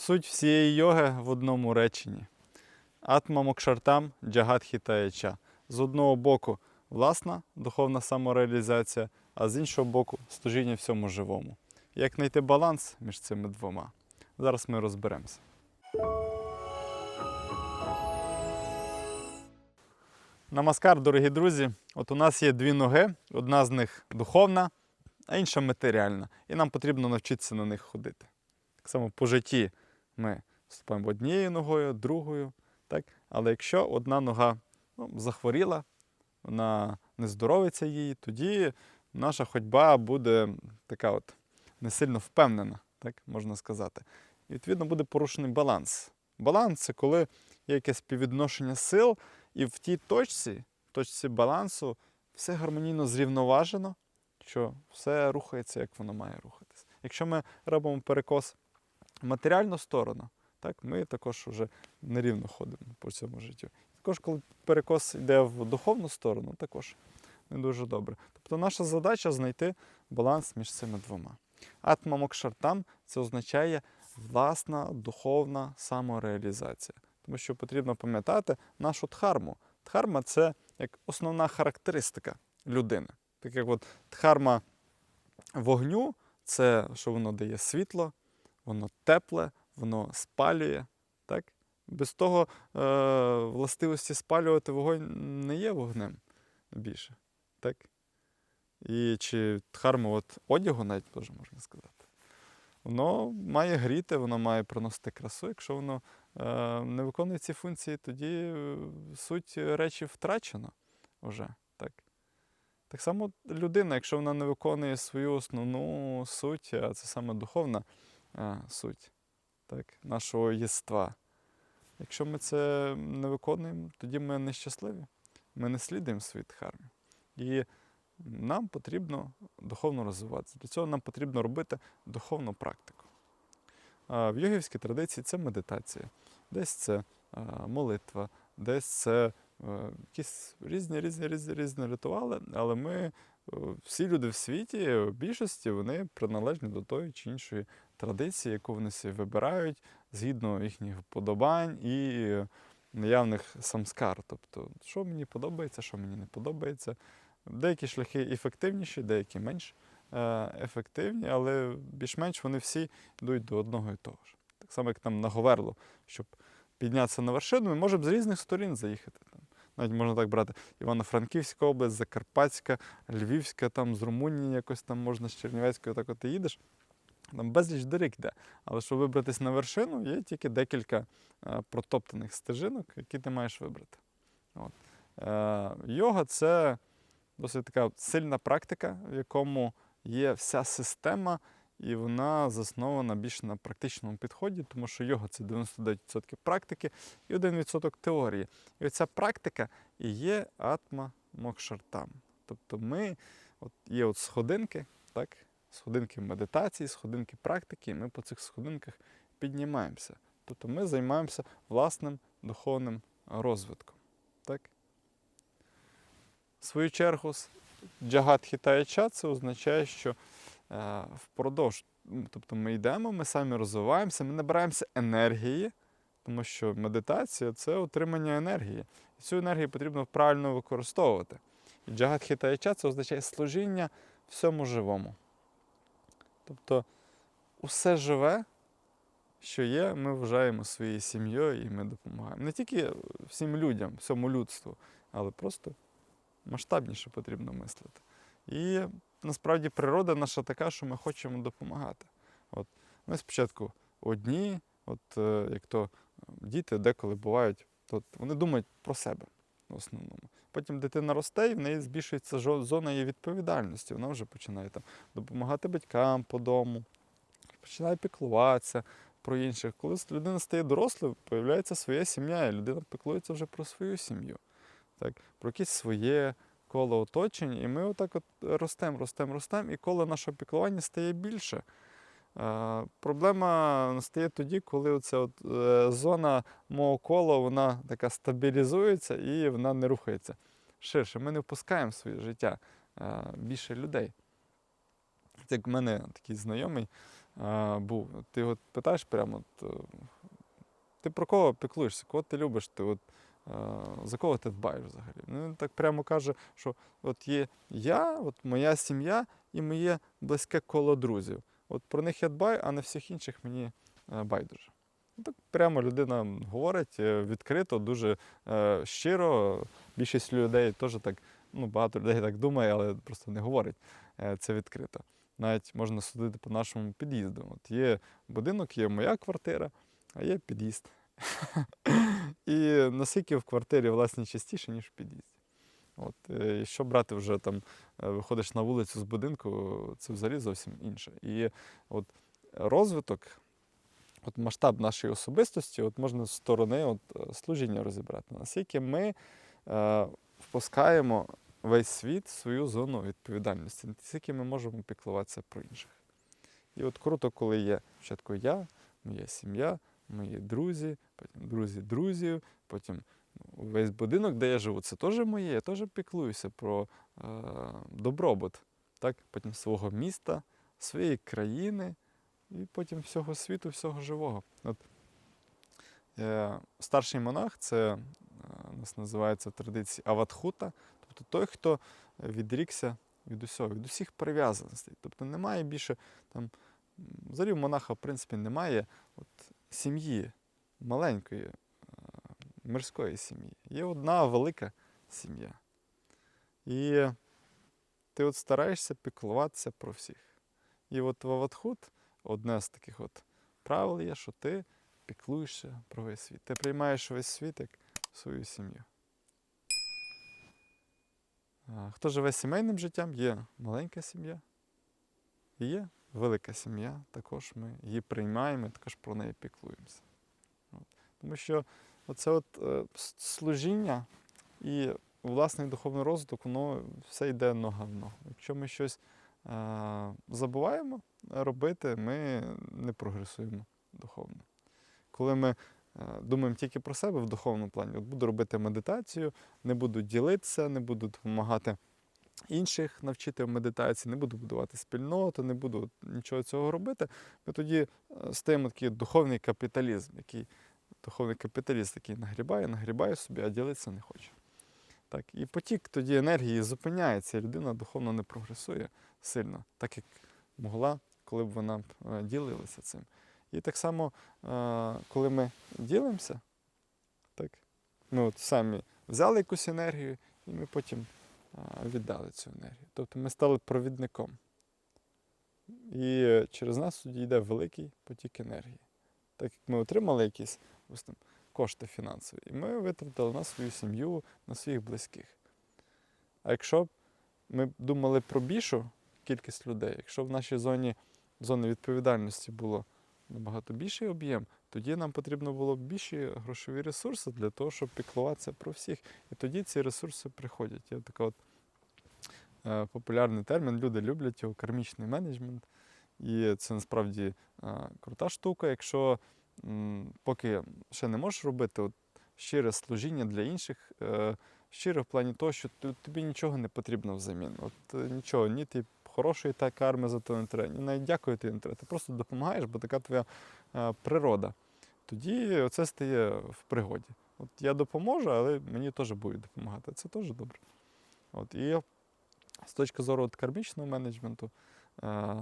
Суть всієї йоги в одному реченні. Атма Мокшартам Джагат Хітаяча. З одного боку власна духовна самореалізація, а з іншого боку служіння всьому живому. Як знайти баланс між цими двома? Зараз ми розберемося. Намаскар, дорогі друзі. От у нас є дві ноги, одна з них духовна, а інша матеріальна. І нам потрібно навчитися на них ходити. Так само по житті ми ступаємо однією ногою, другою. Так? Але якщо одна нога ну, захворіла, вона не здоровиться їй, тоді наша ходьба буде така от не сильно впевнена, так можна сказати. І відповідно буде порушений баланс. Баланс це коли є якесь співвідношення сил, і в тій точці, в точці балансу, все гармонійно зрівноважено, що все рухається, як воно має рухатись. Якщо ми робимо перекос матеріальну сторону, так, ми також вже нерівно ходимо по цьому життю. Також, коли перекос йде в духовну сторону, також не дуже добре. Тобто наша задача знайти баланс між цими двома. Атма Мокшартам це означає власна духовна самореалізація. Тому що потрібно пам'ятати нашу дхарму. Дхарма це як основна характеристика людини. Так як от дхарма вогню це що воно дає світло, воно тепле, воно спалює. Так? Без того е, властивості спалювати вогонь не є вогнем більше. Так? І чи дхарма от одягу навіть теж можна сказати. Воно має гріти, воно має приносити красу. Якщо воно е, не виконує ці функції, тоді е, суть речі втрачена вже. Так? так само людина, якщо вона не виконує свою основну суть, а це саме духовна е, суть так, нашого єства. Якщо ми це не виконуємо, тоді ми нещасливі. Ми не слідуємо своїй дхармі. І нам потрібно духовно розвиватися. Для цього нам потрібно робити духовну практику. А В йогівській традиції це медитація, десь це а, молитва, десь це якісь різні різні різні різні ритуали, але ми, е, всі люди в світі, в більшості, вони приналежні до тої чи іншої традиції, яку вони собі вибирають згідно їхніх вподобань і наявних самскар. Тобто, що мені подобається, що мені не подобається. Деякі шляхи ефективніші, деякі менш е, ефективні, але більш-менш вони всі йдуть до одного і того ж. Так само, як там на Говерло, щоб піднятися на вершину, ми можемо з різних сторін заїхати. Там. Навіть можна так брати Івано-Франківська область, Закарпатська, Львівська, там з Румунії якось там можна з Чернівецької, так от ти їдеш. Там безліч доріг йде. Але щоб вибратись на вершину, є тільки декілька е, протоптаних стежинок, які ти маєш вибрати. От. Е, йога це досить така сильна практика, в якому є вся система, і вона заснована більше на практичному підході, тому що йога це 99% практики і 1% теорії. І оця практика і є атма мокшартам. Тобто ми, от є от сходинки, так? сходинки медитації, сходинки практики, і ми по цих сходинках піднімаємося. Тобто ми займаємося власним духовним розвитком. Так? В свою чергу, джагат хітаяча це означає, що впродовж, тобто ми йдемо, ми самі розвиваємося, ми набираємося енергії, тому що медитація це отримання енергії. І цю енергію потрібно правильно використовувати. І джагат хітаяча це означає служіння всьому живому. Тобто усе живе, що є, ми вважаємо своєю сім'єю і ми допомагаємо. Не тільки всім людям, всьому людству, але просто масштабніше потрібно мислити. І насправді природа наша така, що ми хочемо допомагати. От Ми спочатку одні, от е, як то діти деколи бувають, то вони думають про себе в основному. Потім дитина росте, і в неї збільшується зона її відповідальності. Вона вже починає там допомагати батькам по дому, починає піклуватися про інших. Коли людина стає дорослою, появляється своя сім'я, і людина піклується вже про свою сім'ю, так, про якесь своє коло оточення. І ми отак от ростемо, ростемо, ростемо, і коло нашого піклування стає більше. Е, Проблема настає тоді, коли оця от, е, зона мого кола вона така стабілізується і вона не рухається ширше. Ми не впускаємо в своє життя е, більше людей. Це Як в мене такий знайомий, е, був. Ти от питаєш прямо, от, е, ти про кого піклуєшся, кого ти любиш, ти от, за кого ти дбаєш взагалі? Ну, він так прямо каже, що от є я, от моя сім'я і моє близьке коло друзів. От про них я дбаю, а на всіх інших мені е, байдуже. Ну, Так прямо людина говорить е, відкрито, дуже е, щиро. Більшість людей теж так, ну багато людей так думає, але просто не говорить е, це відкрито. Навіть можна судити по нашому під'їзду. От є будинок, є моя квартира, а є під'їзд. І наскільки в квартирі власне частіше, ніж в під'їзді. От, е, якщо брати вже там, е, виходиш на вулицю з будинку, це взагалі зовсім інше. І от розвиток, от масштаб нашої особистості, от можна з сторони от, е, служіння розібрати. Наскільки ми е, впускаємо весь світ в свою зону відповідальності, наскільки ми можемо піклуватися про інших. І от круто, коли є спочатку я, моя сім'я, мої друзі, потім друзі друзів, потім ну, весь будинок, де я живу, це теж моє, я теж піклуюся про е, добробут, так? потім свого міста, своєї країни і потім всього світу, всього живого. От, е, старший монах це е, у нас називається в традиції аватхута, тобто той, хто відрікся від усього, від усіх прив'язаностей. Тобто немає більше там. Взагалі, у монаха, в принципі, немає от, сім'ї маленької, е, мирської сім'ї. Є одна велика сім'я. І ти от стараєшся піклуватися про всіх. І от в одне з таких от правил є, що ти піклуєшся про весь світ. Ти приймаєш весь світ як свою сім'ю. Хто живе сімейним життям, є маленька сім'я. І є велика сім'я, також ми її приймаємо, також про неї піклуємося. От. Тому що оце от е, служіння і власний духовний розвиток, воно все йде нога в ногу. Якщо ми щось е, забуваємо робити, ми не прогресуємо духовно. Коли ми е, думаємо тільки про себе в духовному плані, от буду робити медитацію, не буду ділитися, не буду допомагати інших навчити в медитації, не буду будувати спільноту, не буду нічого цього робити. Ми тоді е, стаємо такий духовний капіталізм, який духовний капіталіст, який нагрібає, нагрібає собі, а ділитися не хоче. Так, і потік тоді енергії зупиняється, і людина духовно не прогресує сильно, так як могла, коли б вона е, ділилася цим. І так само, е, коли ми ділимося, так, ми от самі взяли якусь енергію, і ми потім віддали цю енергію. Тобто ми стали провідником. І через нас тоді йде великий потік енергії. Так як ми отримали якісь допустим, кошти фінансові, і ми витратили на свою сім'ю, на своїх близьких. А якщо б ми думали про більшу кількість людей, якщо в нашій зоні зони відповідальності було набагато більший об'єм, тоді нам потрібно було б більші грошові ресурси для того, щоб піклуватися про всіх. І тоді ці ресурси приходять. Є така от е, популярний термін, люди люблять його кармічний менеджмент. І це насправді е, крута штука. Якщо м, поки ще не можеш робити от, щире служіння для інших, е, щире в плані того, що тобі нічого не потрібно взамін. От е, нічого, ні ти хорошої та карми за то не треба, навіть дякую ти не треба. Ти просто допомагаєш, бо така твоя е, природа. Тоді це стає в пригоді. От я допоможу, але мені теж будуть допомагати. Це теж добре. От, і з точки зору от кармічного менеджменту, е,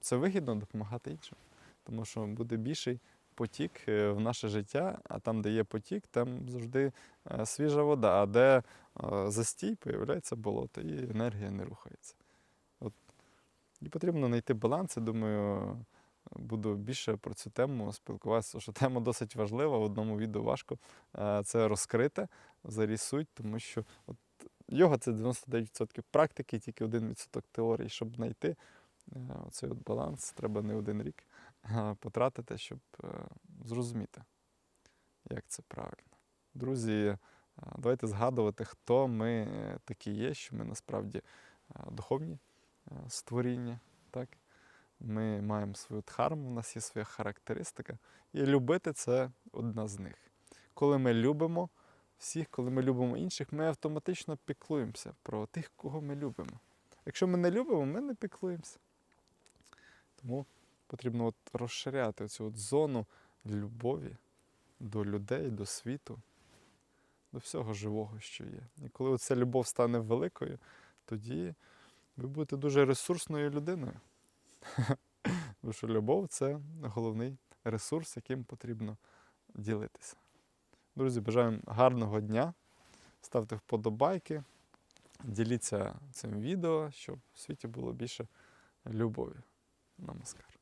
це вигідно допомагати іншим. Тому що буде більший потік е, в наше життя, а там, де є потік, там завжди свіжа вода, а де застій, появляється болото, і енергія не рухається. От. І потрібно знайти баланс. Я думаю, буду більше про цю тему спілкуватися, що тема досить важлива. В одному відео важко е, це розкрити, взагалі суть, тому що от, йога це 99% практики, тільки 1% теорії. Щоб знайти е, цей баланс, треба не один рік е, потратити, щоб зрозуміти, як це правильно. Друзі, давайте згадувати, хто ми такі є, що ми насправді духовні створіння. Так? Ми маємо свою дхарму, у нас є своя характеристика. І любити це одна з них. Коли ми любимо всіх, коли ми любимо інших, ми автоматично піклуємося про тих, кого ми любимо. Якщо ми не любимо, ми не піклуємося. Тому потрібно от розширяти цю от зону любові до людей, до світу, до всього живого, що є. І коли ця любов стане великою, тоді ви будете дуже ресурсною людиною. Тому що любов це головний ресурс, яким потрібно ділитися. Друзі, бажаємо гарного дня. Ставте вподобайки, діліться цим відео, щоб в світі було більше любові. Намаскар.